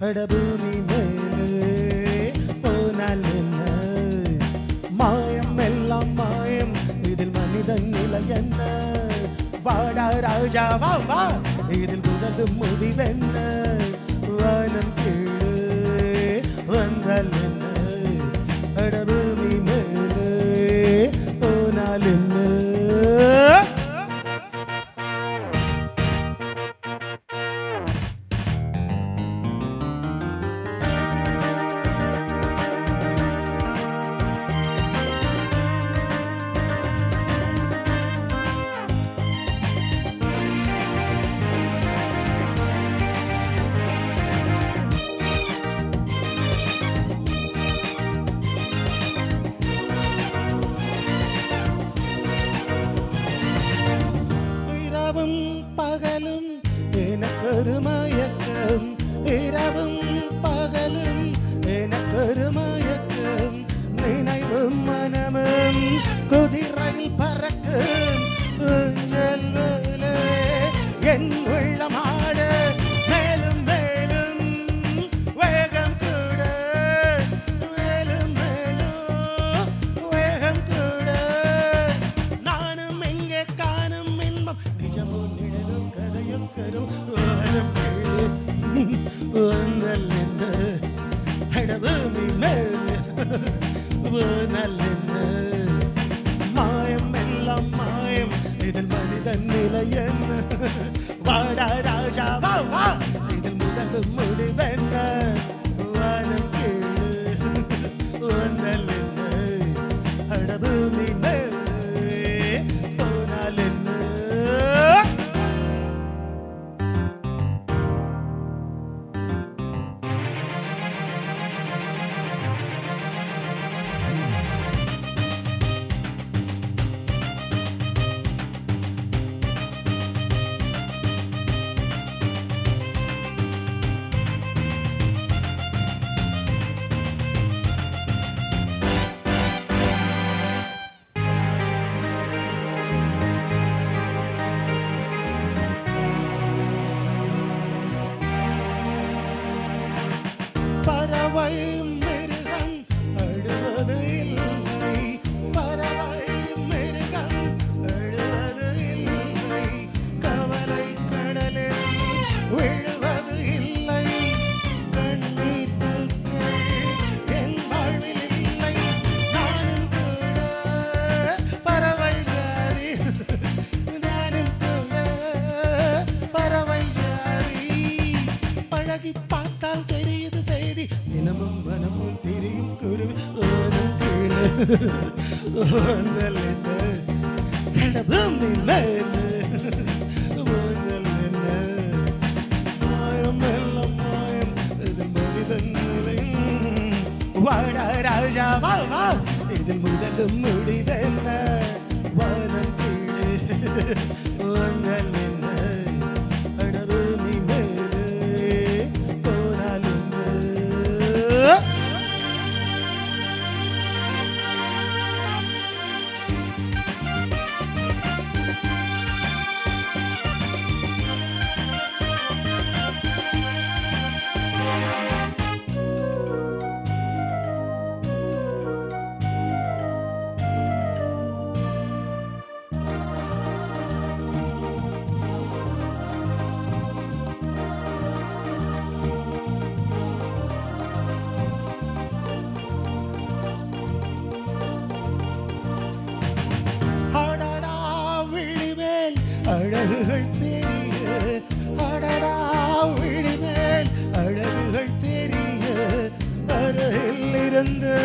அடபூமி போனால் என்ன? மாயம் எல்லாம் மாயம் இதில் மனிதன் நிலை என்ன? வாடா ராஜா வா வா. இதில் முதலும் முடிவென்ன? வானம் கீழ் வானல் நல்ல பறவை மிருகம் அழுவது இல்லை. பறவை மிருகம் அழுவது இல்லை. கவலை கடலில் விழுவது இல்லை. கண்ணீர் பூக்கள் என் வாழ்வில் இல்லை. நானும் கூட பறவை நானும் கூட பறவை பழகி பார்த்தால் தினமும் மனமும் தெரியும் குருவி. ஓரம் கீழே ஓந்தல் மேலே வாடா ராஜா வா வா. இதில் முதலும் முடிவென்ன? வானம் கீழே அழகுகள் தெரிய அடடா விழிமேல் அழகுகள் தெரிய அருகில் இருந்து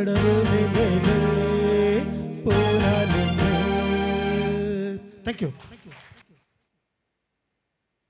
அடவுமி மேலே தேங்க்யூ